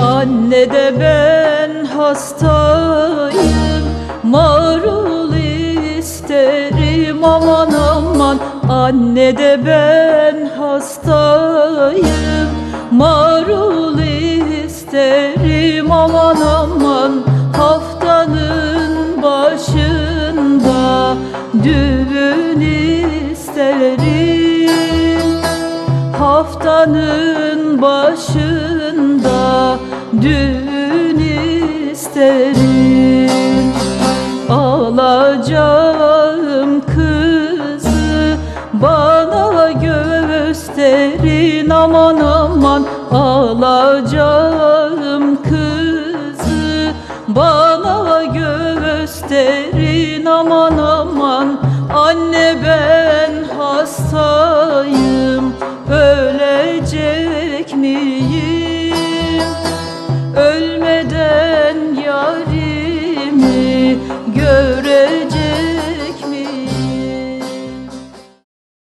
Anne de ben hastayım Marul isterim aman aman. Anne de ben hastayım. Marul isterim. Aman aman Haftanın başında düğün isterim. Haftanın başında düğün isterim gösterin aman aman Alacağım kızı. Bana gösterin aman aman Anne ben hastayım